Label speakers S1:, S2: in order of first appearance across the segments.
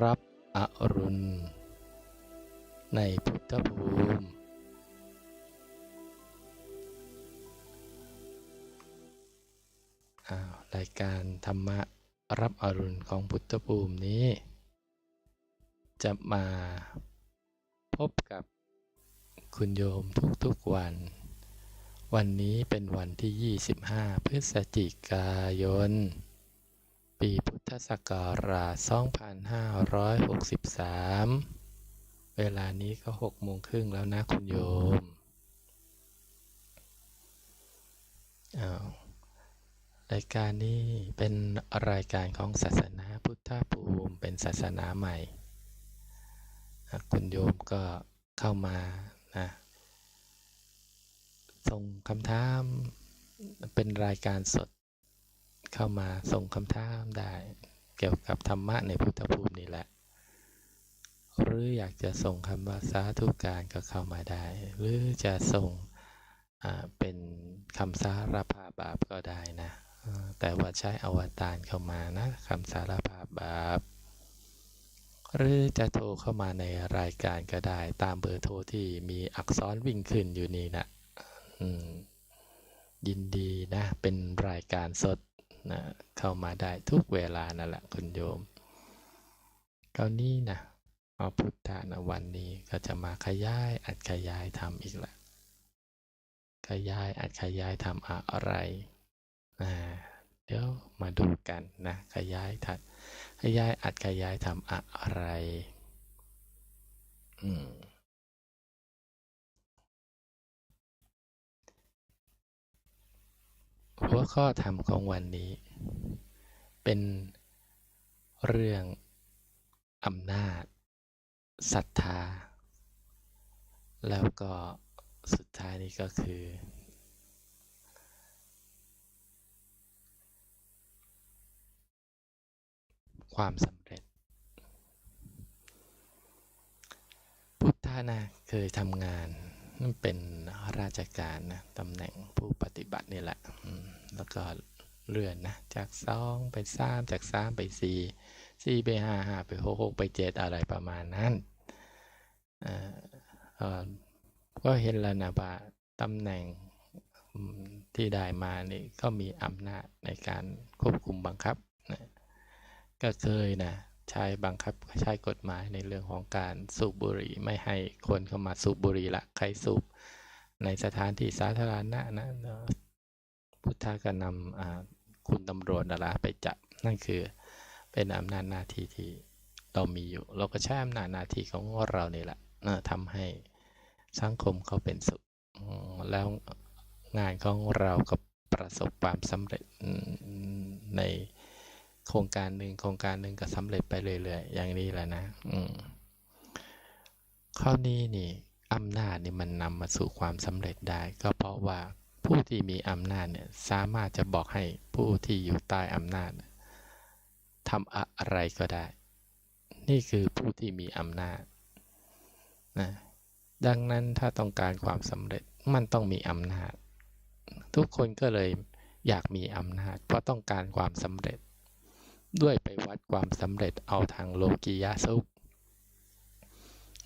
S1: รับอรุณ ในพุทธภูมิรายการธรรมะรับอรุณของพุทธภูมินี้ จะมาพบกับคุณโยมทุกๆวัน วันนี้เป็นวันที่ 25 พฤศจิกายน ปีพ ทศักราช 2563 เวลานี้ก็6โมงครึ่งแล้วนะคุณโยม อ้าว รายการนี้เป็นรายการของศาสนาพุทธภูมิเป็นศาสนาใหม่ คุณโยมก็เข้ามานะส่งคำถามเป็นรายการสดเข้ามาส่งคำถามได้ กี่ยวกับธรรมะในพุทธภูมินี่แหละ หรืออยากจะส่งคำว่าสาธุการก็เข้ามาได้ หรือจะส่งเป็นคำสารภาพบาปก็ได้นะ แต่ว่าใช้อวตารเข้ามานะคำสารภาพบาป หรือจะโทรเข้ามาในรายการก็ได้ ตามเบอร์โทรที่มีอักษรวิ่งขึ้นอยู่นี่นะยินดีนะ เป็นรายการสด นะเข้ามาได้ทุกเวลานั่นแหละคุณโยมคราวนี้นะเอาพุทธานะวันนี้ก็จะมาขยายอัดขยายทำอีกละขยายอัดขยายทำอะไรอ่าเดี๋ยวมาดูกันนะขยายถัดขยายอัดขยายทำอะไร อืม หัวข้อธรรมของวันนี้ เป็นเรื่องอำนาจศรัทธา แล้วก็สุดท้ายนี้ก็คือ ความสำเร็จ พุทธานะเคยทำงาน นั่นเป็นราชการนะตำแหน่งผู้ปฏิบัตินี่แหละ แล้วก็เลื่อนนะ จากสองไปสามจากสามไปสี่สี่ไปห้าห้าไปหกหกไปเจ็ดอะไรประมาณนั้นก็เห็นแล้วนะว่าตำแหน่งที่ได้มานี่ก็มีอำนาจในการควบคุมบังคับนะก็เคยนะ ใช้บังคับใช้กฎหมายในเรื่องของการสูบบุหรี่ไม่ให้คนเข้ามาสูบบุหรี่ละใครสูบในสถานที่สาธารณะนะพุทธาก็นำคุณตำรวจนราไปจับ นั่นคือเป็นอำนาจหน้าที่ที่เรามีอยู่ เราก็ใช้อำนาจหน้าที่ของเรานี่แหละทำให้สังคมเขาเป็นสุขแล้วงานของเราก็ประสบความสำเร็จใน โครงการหนึ่งโครงการหนึ่งก็สำเร็จไปเรื่อยๆอย่างนี้แหละนะ อืมข้อนี้นี่อำนาจนี่มันนำมาสู่ความสำเร็จได้ ก็เพราะว่าผู้ที่มีอำนาจเนี่ยสามารถจะบอกให้ผู้ที่อยู่ใต้อำนาจทำอะไรก็ได้ นี่คือผู้ที่มีอำนาจนะดังนั้นถ้าต้องการความสำเร็จมันต้องมีอำนาจ ทุกคนก็เลยอยากมีอำนาจ เพราะต้องการความสำเร็จ ด้วยไปวัดความสำเร็จเอาทางโลกียะสุข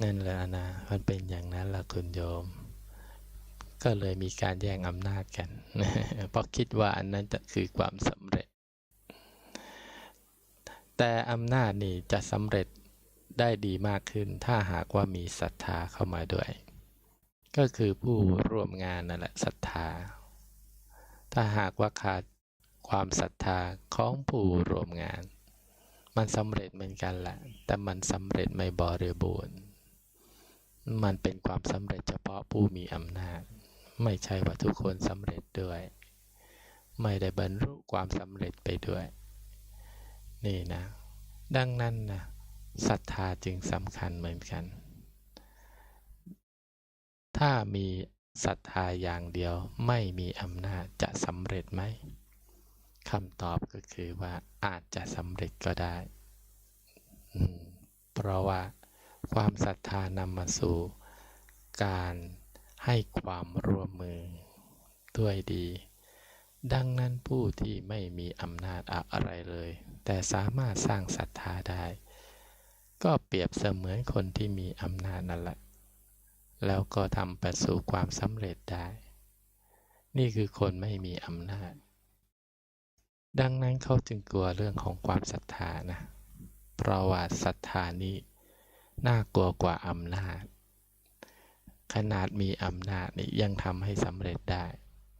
S1: นั่นแหละนะมันเป็นอย่างนั้นละคุณโยม ก็เลยมีการแย่งอำนาจกัน เพราะคิดว่าอันนั้นจะคือความสำเร็จ แต่อำนาจนี่จะสำเร็จได้ดีมากขึ้น ถ้าหากว่ามีศรัทธาเข้ามาด้วย ก็คือผู้ร่วมงานนั่นแหละศรัทธา ถ้าหากว่าขาด ความศรัทธาของผู้รวมงาน มันสำเร็จเหมือนกันแหละแต่มันสำเร็จไม่บริบูรณ์ มันเป็นความสำเร็จเฉพาะผู้มีอำนาจ ไม่ใช่ว่าทุกคนสำเร็จด้วย ไม่ได้บรรลุความสำเร็จไปด้วย นี่นะ ดังนั้นนะศรัทธาจึงสำคัญเหมือนกัน ถ้ามีศรัทธาอย่างเดียวไม่มีอำนาจจะสำเร็จไหม คำตอบก็คือว่าอาจจะสำเร็จก็ได้ เพราะว่าความศรัทธานำมาสู่ การให้ความร่วมมือด้วยดี ดังนั้นผู้ที่ไม่มีอำนาจอะไรเลย แต่สามารถสร้างศรัทธาได้ ก็เปรียบเสมือนคนที่มีอำนาจนั่นแหละ แล้วก็ทำไปสู่ความสำเร็จได้ นี่คือคนไม่มีอำนาจ ดังนั้นเขาจึงกลัวเรื่องของความศรัทธานะ เพราะว่าศรัทธานี้น่ากลัวกว่าอำนาจ ขนาดมีอำนาจนี่ยังทำให้สำเร็จได้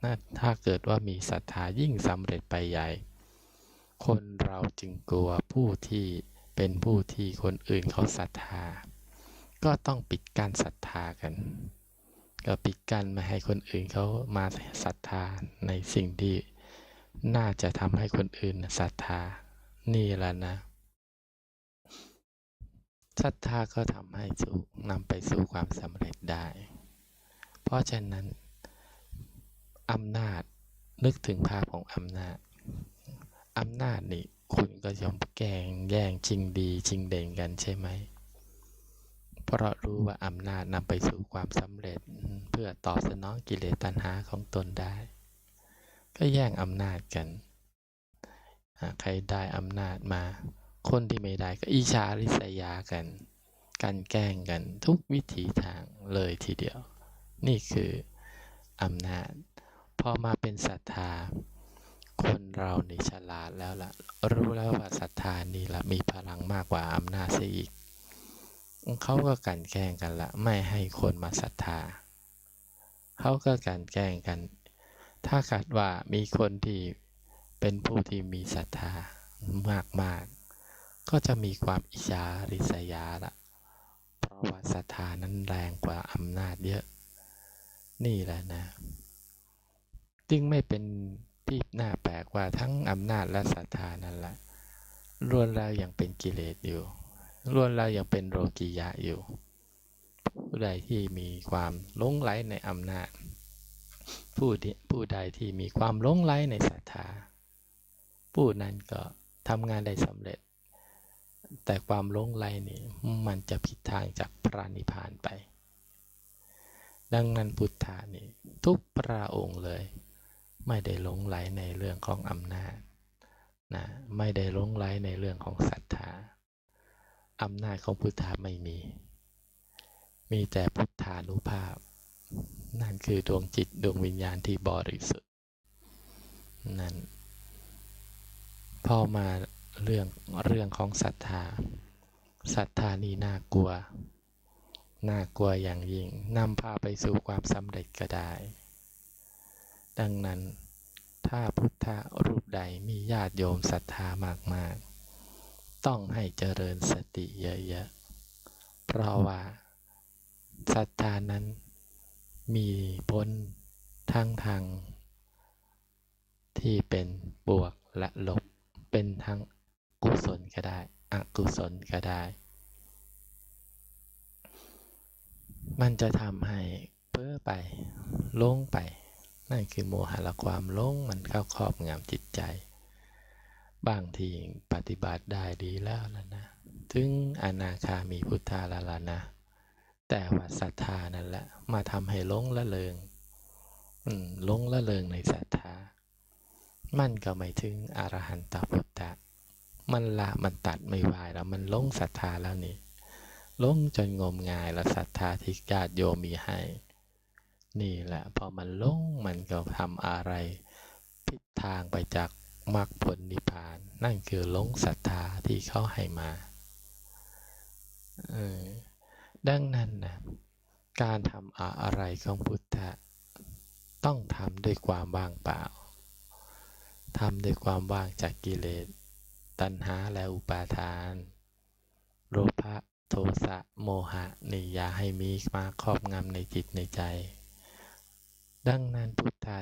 S1: นะถ้าเกิดว่ามีศรัทธายิ่งสำเร็จไปใหญ่ คนเราจึงกลัวผู้ที่เป็นผู้ที่คนอื่นเขาศรัทธา ก็ต้องปิดกั้นศรัทธากัน ก็ปิดกั้นไม่ให้คนอื่นเขามาศรัทธาในสิ่งที่ น่าจะทำให้คนอื่นศรัทธา นี่แหละนะศรัทธาก็ทำให้สู่นำไปสู่ความสำเร็จได้ เพราะฉะนั้นอำนาจนึกถึงภาพของอำนาจอำนาจนี่คุณก็ยอมแกงแย่งชิงดีชิงเด่นกันใช่ไหม เพราะรู้ว่าอำนาจนำไปสู่ความสำเร็จเพื่อตอบสนองกิเลสตัณหาของตนได้ ก็แย่งอำนาจกันใครได้อำนาจมา คนที่ไม่ได้ก็อิจฉาริษยากัน กันแกล้งกันทุกวิถีทางเลยทีเดียว นี่คืออำนาจ พอมาเป็นศรัทธา คนเรานี่ฉลาดแล้วล่ะ รู้แล้วว่าศรัทธานี่ละมีพลังมากกว่าอำนาจเสียอีกเขาก็กันแกล้งกันละ ไม่ให้คนมาศรัทธา เขาก็กันแกล้งกัน ถ้ากัดว่ามีคนที่เป็นผู้ที่มีศรัทธามากมากก็จะมีความอิจฉาริษยาละเพราะว่าศรัทธานั้นแรงกว่าอำนาจเยอะ นี่แหละนะ จึงไม่เป็นที่น่าแปลกว่าทั้งอำนาจและศรัทธานั่นแหละล้วนแล้วยังเป็นกิเลสอยู่ล้วนแล้วยังเป็นโลกียะอยู่ ผู้ใดที่มีความลงไหลในอำนาจ ผู้ผู้ใดที่มีความหลงไหลในศรัทธา ผู้นั้นก็ทำงานได้สำเร็จ แต่ความหลงไหลนี่มันจะผิดทางจากพระนิพพานไป ดังนั้นพุทธานี่ทุกพระองค์เลย ไม่ได้หลงไหลในเรื่องของอำนาจนะไม่ได้หลงไหลในเรื่องของศรัทธาอำนาจของพุทธาไม่มี มีแต่พุทธานุภาพ นั่นคือดวงจิตดวงวิญญาณที่บริสุทธิ์นั่นพอมาเรื่องเรื่องของศรัทธาศรัทธานี่น่ากลัว น่ากลัวอย่างยิ่งนำพาไปสู่ความสำเร็จก็ได้ ดังนั้นถ้าพุทธรูปใดมีญาติโยมศรัทธามากๆ ต้องให้เจริญสติเยอะๆ เพราะว่าศรัทธานั้น มีผลทั้งทางที่เป็นบวกและลบ เป็นทั้งกุศลก็ได้ อกุศลก็ได้ มันจะทำให้เพ้อไปลงไป นั่นคือโมหะละความลงมันเข้าครอบงำจิตใจ บางทีปฏิบัติได้ดีแล้วแล้วนะ ถึงอนาคามีพุทธาละละนะ แต่ว่าศรัทธานั่นแหละ มาทำให้ลงละเลงลงละเลงในศรัทธา มันก็ไม่ถึงอรหันตพุทธะมันละมันตัดไม่ไหวแล้ว มันลงศรัทธาแล้วนี่ลงจนงมงายแล้วศรัทธาที่ญาติโยมมีให้ นี่แหละ พอมันลงมันก็ทำอะไรผิดทางไปจากมรรคผลนิพพาน นั่นคือลงศรัทธาที่เขาให้มา เออ ดังนั้นนะการทำอะไรของพุทธะต้องทำด้วยความว่างเปล่าทำด้วยความว่างจากกิเลส ตัณหาและอุปาทาน โลภะโทสะโมหะนี่อย่าให้มีมาครอบงำในจิตในใจ ดังนั้นพุทธะ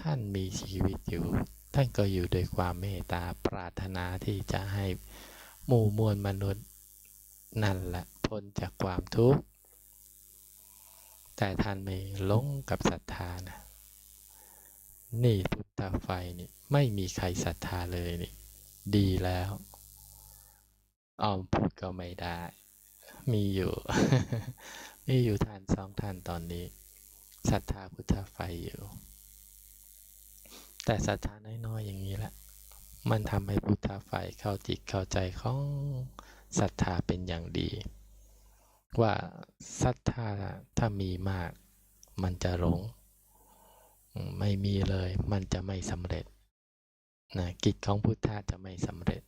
S1: ท่านมีชีวิตอยู่ ท่านก็อยู่โดยความเมตตาปรารถนาที่จะให้หมู่มวลมนุษย์นั่นแหละ พ้นจากความทุกข์ แต่ท่านไม่หลงกับศรัทธานะ นี่พุทธไฟนี่ไม่มีใครศรัทธาเลยนี่ ดีแล้วอ้อมพูดก็ไม่ได้ มีอยู่ มีอยู่ท่านสองท่านตอนนี้ศรัทธาพุทธไฟอยู่ แต่ศรัทธาน้อยๆอย่างนี้แหละมันทำให้พุทธไฟเข้าจิตเข้าใจของศรัทธาเป็นอย่างดี ว่าศรัทธาถ้ามีมาก มันจะหลง ไม่มีเลยมันจะไม่สำเร็จนะกิจของพุทธะจะไม่สำเร็จ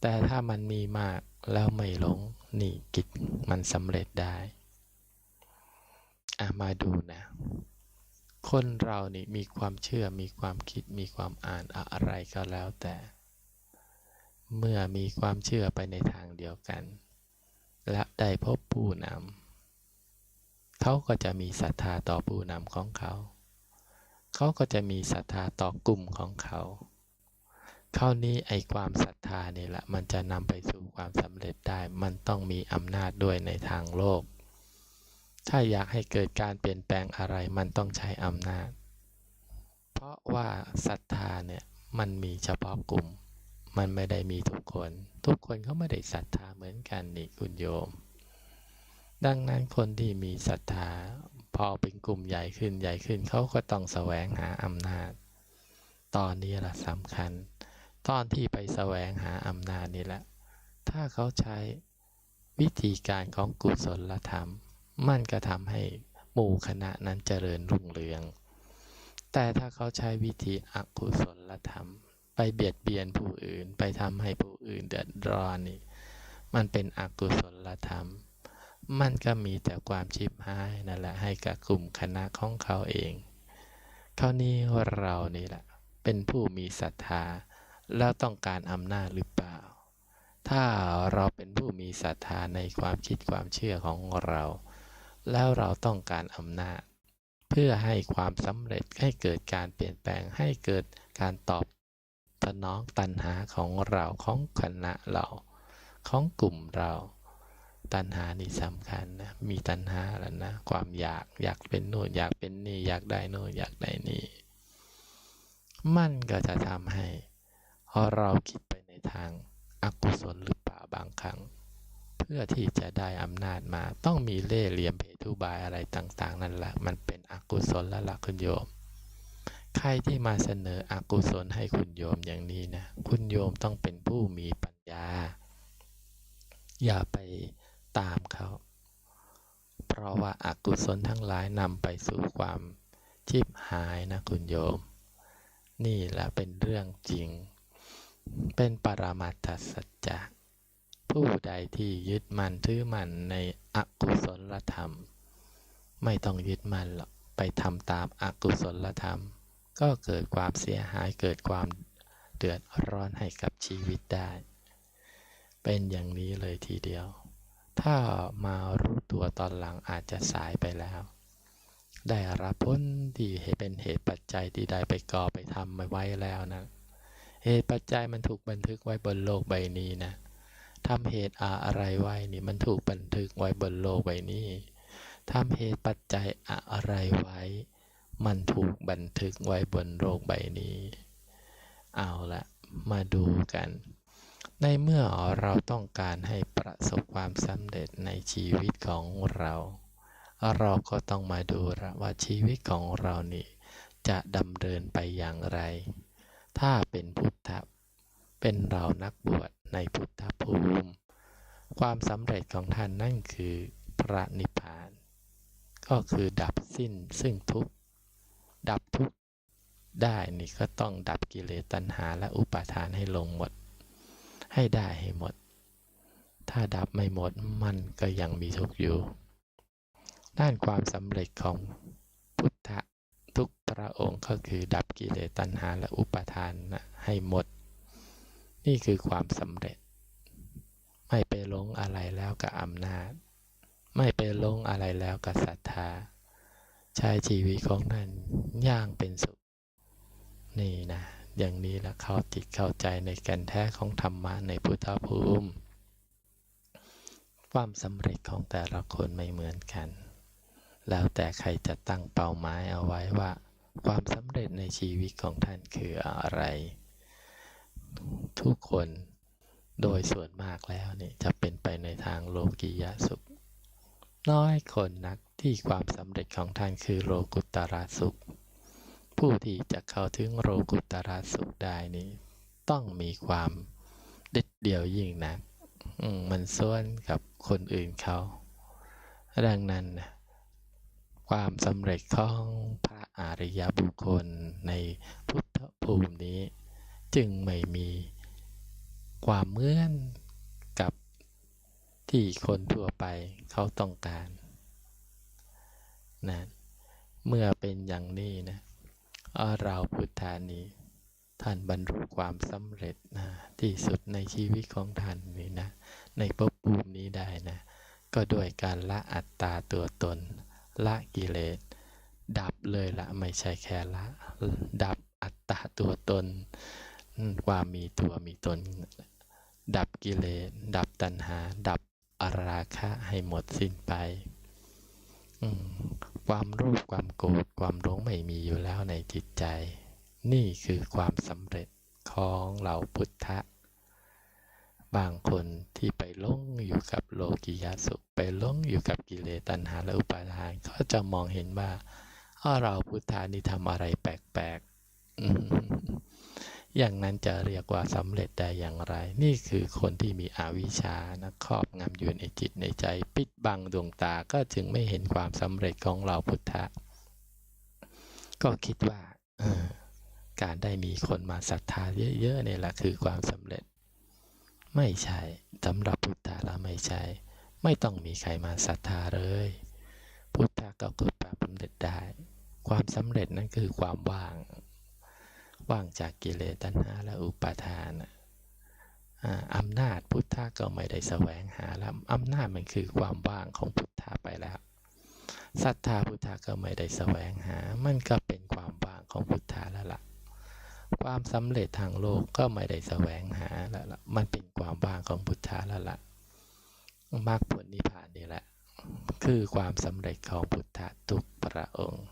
S1: แต่ถ้ามันมีมากแล้วไม่หลง นี่กิจมันสำเร็จได้อะมาดูนะ คนเรานี่มีความเชื่อมีความคิดมีความอ่านอะไรก็แล้วแต่ เมื่อมีความเชื่อไปในทางเดียวกัน และได้พบผู้นำเขาก็จะมีศรัทธาต่อผู้นำของเขา เขาก็จะมีศรัทธาต่อกลุ่มของเขาครานี้ไอความศรัทธานี่แหละมันจะนำไปสู่ความสำเร็จได้ มันต้องมีอำนาจด้วยในทางโลก ถ้าอยากให้เกิดการเปลี่ยนแปลงอะไรมันต้องใช้อำนาจ เพราะว่าศรัทธาเนี่ยมันมีเฉพาะกลุ่ม มันไม่ได้มีทุกคน ทุกคนเขาไม่ได้ศรัทธาเหมือนกันนี่คุณโยม ดังนั้นคนที่มีศรัทธาพอเป็นกลุ่มใหญ่ขึ้นใหญ่ขึ้นเขาก็ต้องแสวงหาอำนาจ ตอนนี้ละสำคัญ ตอนที่ไปแสวงหาอำนาจนี่แหละ ถ้าเขาใช้วิธีการของกุศลธรรม มันก็ทำให้หมู่คณะนั้นเจริญรุ่งเรือง แต่ถ้าเขาใช้วิธีอกุศลธรรม ไปเบียดเบียนผู้อื่น ไปทำให้ผู้อื่นเดือดร้อนนี่มันเป็นอกุศลธรรม มันก็มีแต่ความชิบหายนั่นแหละให้กับกลุ่มคณะของเขาเองคราวนี้เรานี่แหละ เป็นผู้มีศรัทธา แล้วต้องการอำนาจหรือเปล่า ถ้าเราเป็นผู้มีศรัทธาในความคิดความเชื่อของเรา แล้วเราต้องการอำนาจ เพื่อให้ความสำเร็จให้เกิดการเปลี่ยนแปลงให้เกิดการตอบ สนองตัณหาของเราของคณะเรา ของกลุ่มเรา ตัณหานี่สำคัญนะ มีตัณหาแล้วนะ ความอยากอยากเป็นโน่นอยากเป็นนี่ อยากได้โน่นอยากได้นี่ มันก็จะทำให้พราะเราคิดไปในทางอากุศลหรือเปล่าบางครั้ง เพื่อที่จะได้อำนาจมา ต้องมีเล่ห์เหลี่ยมเพทุบายอะไรต่าง ๆ นั่นแหละ มันเป็นอกุศลและละคุณโยม ใครที่มาเสนออกุศลให้คุณโยมอย่างนี้นะ คุณโยมต้องเป็นผู้มีปัญญา อย่าไปตามเขา เพราะว่าอากุศลทั้งหลายนำไปสู่ความชิบหายนะคุณโยม นี่แหละเป็นเรื่องจริง เป็นปรมัตถสัจจะผู้ใดที่ยึดมั่นถือมั่นในอกุศลธรรม ไม่ต้องยึดมั่นหรอกไปทำตามอากุศลธรรม ก็เกิดความเสียหายเกิดความเดือดร้อนให้กับชีวิตได้ เป็นอย่างนี้เลยทีเดียว ถ้ามารู้ตัวตอนหลังอาจจะสายไปแล้ว ได้รับผลที่เป็นเหตุปัจจัยที่ได้ไปก่อไปทำไว้แล้วนะ เหตุปัจจัยมันถูกบันทึกไว้บนโลกใบนี้นะทำเหตุอะไรไว้นี่มันถูกบันทึกไว้บนโลกใบนี้ทำเหตุปัจจัยอะไรไว้ มันถูกบันทึกไว้บนโลกใบนี้ เอาละมาดูกัน ในเมื่อเราต้องการให้ประสบความสำเร็จในชีวิตของเรา เราก็ต้องมาดูว่าชีวิตของเรานี่จะดำเนินไปอย่างไร ถ้าเป็นพุทธเป็นเรานักบวชในพุทธภูมิ ความสำเร็จของท่านนั่นคือพระนิพพาน ก็คือดับสิ้นซึ่งทุกข์ ดับทุกข์ได้นี่ก็ต้องดับกิเลสตัณหาและอุปาทานให้ลงหมด ให้ได้ให้หมด ถ้าดับไม่หมดมันก็ยังมีทุกข์อยู่ ด้านความสำเร็จของพุทธะทุกพระองค์ก็คือดับกิเลสตัณหาและอุปาทานให้หมด นี่คือความสำเร็จ ไม่ไปลงอะไรแล้วกับอำนาจ ไม่ไปลงอะไรแล้วกับศรัทธา ใช้ชีวิตของท่านย่างเป็นสุข นี่นะ อย่างนี้ละเข้าจิตเข้าใจในแก่นแท้ของธรรมะในพุทธภูมิ ความสำเร็จของแต่ละคนไม่เหมือนกัน แล้วแต่ใครจะตั้งเป้าหมายเอาไว้ว่า ความสำเร็จในชีวิตของท่านคืออะไร ทุกคนโดยส่วนมากแล้วนี่จะเป็นไปในทางโลกียสุข น้อยคนนักที่ความสำเร็จของท่านคือโลกุตระสุข ผู้ที่จะเข้าถึงโลกุตระสุขได้นี้ ต้องมีความเด็ดเดี่ยวยิ่งนักมันส่วนกับคนอื่นเขา ดังนั้น ความสำเร็จของพระอริยบุคคลในพุทธภูมินี้ จึงไม่มีความเมื่อน ที่คนทั่วไปเขาต้องการนะเมื่อเป็นอย่างนี้นะเราพุทธานี้ ท่านบรรลุความสำเร็จนะที่สุดในชีวิตของท่านนี่นะ ในภพภูมินี้ได้นะ ก็ด้วยการละอัตตาตัวตน ละกิเลส ดับเลยละไม่ใช่แค่ละ ดับอัตตาตัวตน ความมีตัวมีตน ดับกิเลส ดับตัณหา ดับ อราคะให้หมดสิ้นไปความรูปความโกรธความหลงไม่มีอยู่แล้วในจิตใจ นี่คือความสำเร็จของเราพุทธะ บางคนที่ไปลงอยู่กับโลกิยาสุข ไปลงอยู่กับกิเลสตัณหาและอุปาทานก็จะมองเห็นว่าเราพุทธานี่ทำอะไรแปลกๆ อย่างนั้นจะเรียกว่าสำเร็จได้อย่างไร นี่คือคนที่มีอวิชชานะครอบงำอยู่ในจิตในใจ ปิดบังดวงตาก็จึงไม่เห็นความสำเร็จของเราพุทธะ ก็คิดว่าการได้มีคนมาศรัทธาเยอะๆเนี่ยแหละคือความสำเร็จ ไม่ใช่สำหรับพุทธะเราไม่ใช่ ไม่ต้องมีใครมาศรัทธาเลย พุทธะก็เกิดความสำเร็จได้ ความสำเร็จนั้นคือความว่าง ว่างจากกิเลสตัณหาและอุปาทานอำนาจพุทธะก็ไม่ได้แสวงหาแล้วอำนาจมันคือความว่างของพุทธะไปแล้วศรัทธาพุทธะก็ไม่ได้แสวงหา มันก็เป็นความว่างของพุทธะแล้วล่ะ ความสำเร็จทางโลกก็ไม่ได้แสวงหาแล้วล่ะ มันเป็นความว่างของพุทธะแล้วล่ะมรรคผลนิพพานนี่แหละ คือความสำเร็จของพุทธะทุกพระองค์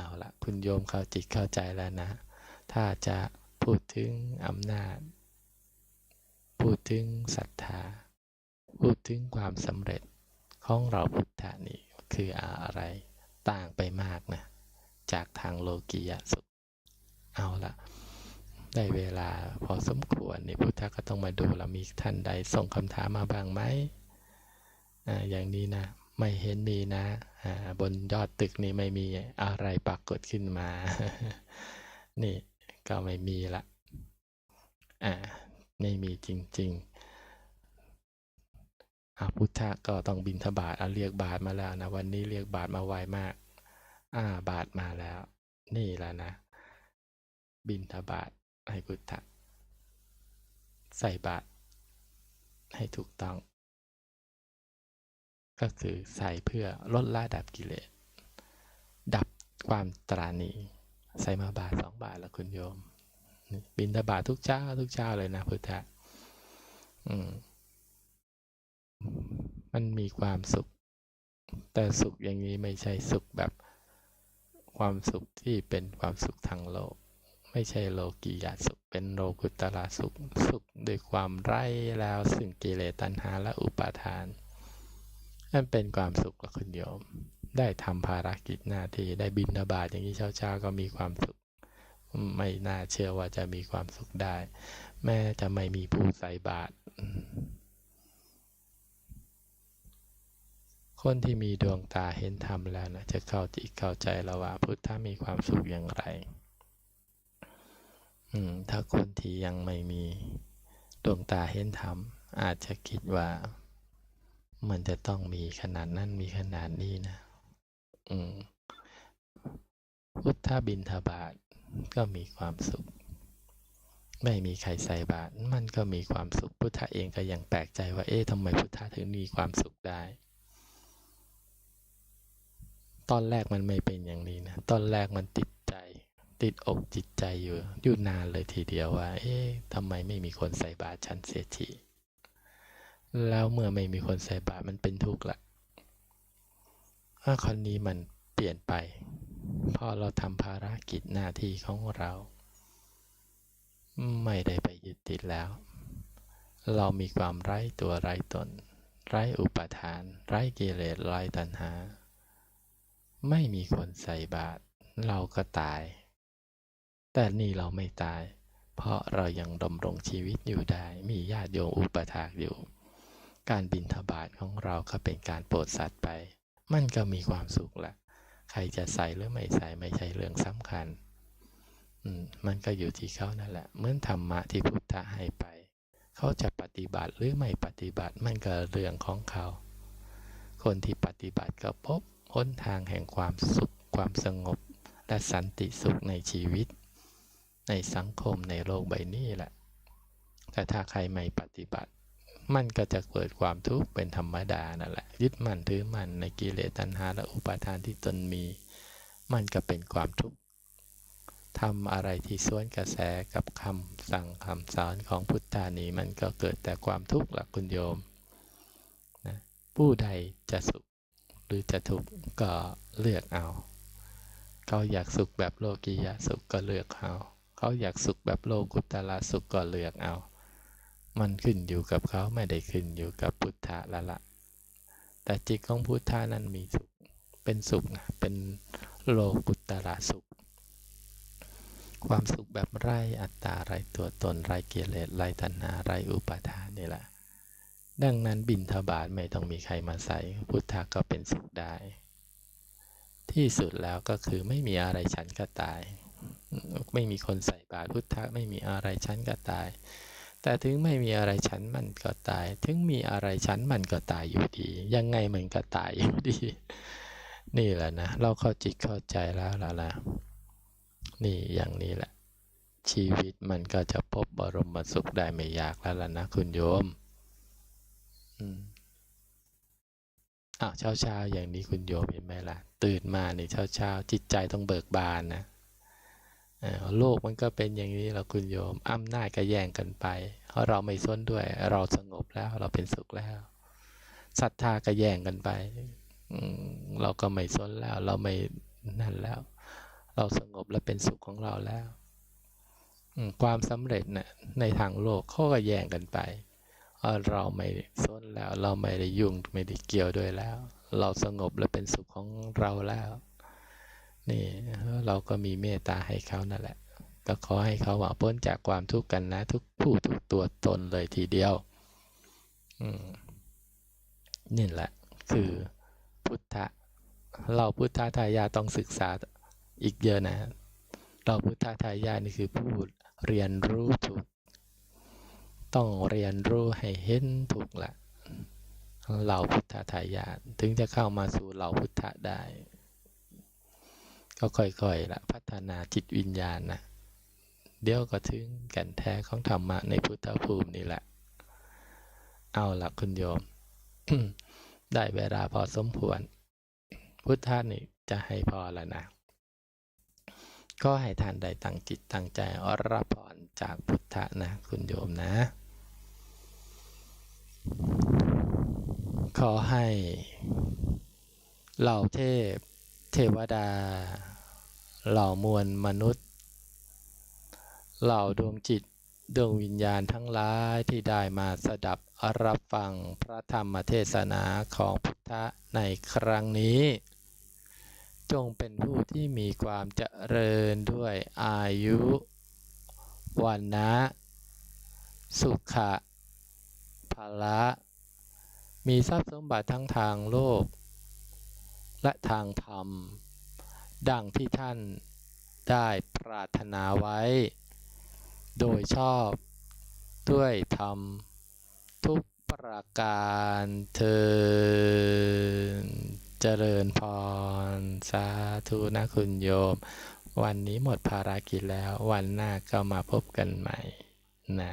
S1: เอาละคุณโยมเข้าจิตเข้าใจแล้วนะ ถ้าจะพูดถึงอำนาจ พูดถึงศรัทธา พูดถึงความสำเร็จของเราพุทธะนี่คืออะไรต่างไปมากนะ จากทางโลกียสุข เอาละได้เวลาพอสมควรนี่พุทธะก็ต้องมาดูแล้วมีท่านใดส่งคำถามมาบ้างไหมออย่างนี้นะ ไม่เห็นมีนะอ่าบนยอดตึกนี่ไม่มีอะไรปรากฏขึ้นมา นี่ก็ไม่มีละอ่าไม่มีจริงๆอาพุทธะก็ต้องบินทบาทเอาเรียกบาทมาแล้วนะ วันนี้เรียกบาทมาไวมาก อ่าบาทมาแล้ว นี่แหละนะ บินทบาทให้พุทธะใส่บาตรให้ถูกต้อง ก็คือใส่เพื่อลดละดับกิเลส ดับความตราณีใส่มาบาทสองบาทแล้วคุณโยม บินทบาททุกเช้าทุกเช้าเลยนะพุทธะอืมมันมีความสุข แต่สุขอย่างนี้ไม่ใช่สุขแบบความสุขที่เป็นความสุขทางโลก ไม่ใช่โลกียสุข เป็นโลกุตระสุข สุขด้วยความไร้แล้ว ซึ่งกิเลสตัณหาและอุปาทาน นั่นเป็นความสุขกับคุณโยม ได้ทำภารกิจหน้าที่ได้บินบาตอย่างนี้เช้าๆก็มีความสุข ไม่น่าเชื่อว่าจะมีความสุขได้ แม้จะไม่มีผู้ใส่บาตรคนที่มีดวงตาเห็นธรรมแล้วนะจะเข้าจิตเข้าใจแล้วว่า พุทธะมีความสุขอย่างไร อืม ถ้าคนที่ยังไม่มีดวงตาเห็นธรรมอาจจะคิดว่า มันจะต้องมีขนาดนั้นมีขนาดนี้นะ อืมพุทธบินทบาทก็มีความสุข ไม่มีใครใส่บาตรมันก็มีความสุข พุทธะเองก็ยังแปลกใจว่า เอ๊ะทำไมพุทธะถึงมีความสุขได้ ตอนแรกมันไม่เป็นอย่างนี้นะ ตอนแรกมันติดใจ ติดอกจิตใจอยู่อยู่นานเลยทีเดียวว่า เอ๊ะทำไมไม่มีคนใส่บาตรฉันเสียที แล้วเมื่อไม่มีคนใส่บาตรมันเป็นทุกข์ละถ้าคนนี้มันเปลี่ยนไป พอเราทำภารกิจหน้าที่ของเรา ไม่ได้ไปยึดติดแล้ว เรามีความไร้ตัวไร้ตน ไร้อุปทาน ไร้กิเลสไร้ตัณหา ไม่มีคนใส่บาตรเราก็ตาย แต่นี่เราไม่ตาย เพราะเรายังดำรงชีวิตอยู่ได้ มีญาติโยมอุปถากอยู่ การบินทบาทของเราก็เป็นการโปรดสัตว์ไป มันก็มีความสุขละใครจะใส่หรือไม่ใส่ไม่ใช่เรื่องสำคัญอืมมันก็อยู่ที่เขานั่นแหละ เหมือนธรรมะที่พุทธะให้ไป เขาจะปฏิบัติหรือไม่ปฏิบัติมันก็เรื่องของเขา คนที่ปฏิบัติก็พบหนทางแห่งความสุข ความสงบ และสันติสุขในชีวิต ในสังคมในโลกใบนี้แหละ แต่ถ้าใครไม่ปฏิบัติ มันก็จะเกิดความทุกข์เป็นธรรมดานั่นแหละ ยึดมั่นถือมั่นในกิเลสตัณหาและอุปาทานที่ตนมี มันก็เป็นความทุกข์ทำอะไรที่สวนกระแสกับคำสั่งคำสอนของพุทธานี้มันก็เกิดแต่ความทุกข์ละคุณโยมนะผู้ใดจะสุขหรือจะทุกข์ก็เลือกเอา เขาอยากสุขแบบโลกียะสุขก็เลือกเอา เขาอยากสุขแบบโลกุตตะสุขก็เลือกเอา มันขึ้นอยู่กับเขาไม่ได้ขึ้นอยู่กับพุทธะละละ แต่จิตของพุทธานั้นมีสุข เป็นสุขนะเป็นโลกุตตะสุข ความสุขแบบไร้อัตตาไร้ตัวตนไร้เกียรตไร้ตัณหาไร้อุปาทานนี่แหละ ดังนั้นบินทบาทไม่ต้องมีใครมาใส่พุทธะก็เป็นสุขได้ ที่สุดแล้วก็คือไม่มีอะไรฉันก็ตาย ไม่มีคนใส่บาตรพุทธะไม่มีอะไรฉันก็ตาย แต่ถึงไม่มีอะไรฉันมันก็ตาย ถึงมีอะไรฉันมันก็ตายอยู่ดี ยังไงมันก็ตายอยู่ดี นี่แหละนะ เราเข้าจิตเข้าใจแล้วล่ะนะนี่อย่างนี้แหละ ชีวิตมันก็จะพบบรมสุขได้ไม่ยากแล้วล่ะนะคุณโยม อืมอ้าวเช้าเช้าๆอย่างนี้คุณโยมเห็นไหมล่ะ ตื่นมาในเช้าเช้าๆจิตใจต้องเบิกบานนะ โลกมันก็เป็นอย่างนี้แหละคุณโยมอำนาจก็แย่งกันไป เพราะเราไม่สนด้วย เราสงบแล้วเราเป็นสุขแล้วศรัทธาก็แย่งกันไปเราก็ไม่สนแล้ว เราไม่นั่นแล้ว เราสงบและเป็นสุขของเราแล้วความสำเร็จนะ่ะในทางโลกเขาก็แย่งกันไปเพราะเราไม่สนแล้ว เราไม่ได้ยุ่งไม่ได้เกี่ยวด้วยแล้ว เราสงบและเป็นสุขของเราแล้ว นี่เราก็มีเมตตาให้เขานั่นแหละ ก็ขอให้เขาหว่าพ้นจากความทุกข์กันนะ ทุกผู้ทุกตัวตนเลยทีเดียวอืมนี่แหละ คือพุทธะเราพุทธทายาต้องศึกษาอีกเยอะนะ เราพุทธทายานี่คือผู้เรียนรู้ถูก ต้องเรียนรู้ให้เห็นถูกละเราพุทธทายาทถึงจะเข้ามาสู่เราพุทธะได้ ก็ค่อยๆละพัฒนาจิตวิญญาณนะเดี๋ยวก็ถึงแก่นแท้ของธรรมะในพุทธภูมินี่แหละ เอาละคุณโยม ได้เวลาพอสมควร พุทธานี่จะให้พอแล้วนะก็ให้ท่านได้ตั้งจิตตั้งใจอรับพรจากพุทธะนะ คุณโยมนะ ขอให้เหล่าเทพ เทวดา เหล่ามวลมนุษย์ เหล่าดวงจิตดวงวิญญาณทั้งหลายที่ได้มาสดับรับฟังพระธรรมเทศนาของพุทธะในครั้งนี้ จงเป็นผู้ที่มีความเจริญด้วยอายุวันนะสุขะภละ มีทรัพย์สมบัติทั้งทางโลก และทางธรรม ดังที่ท่านได้ปรารถนาไว้ โดยชอบ ด้วยธรรม ทุกประการเทินเจริญพร สาธุนะคุณโยม วันนี้หมดภารกิจแล้ววันหน้าก็มาพบกันใหม่นะ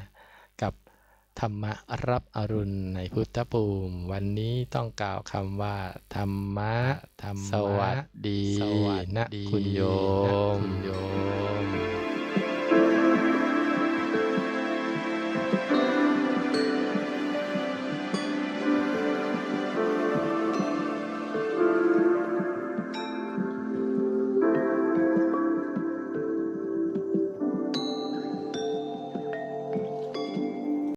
S1: ธรรมะรับอรุณในพุทธภูมิ วันนี้ต้องกล่าวคำว่า ธรรมะ ธรรมะสวัสดีนะคุณโยม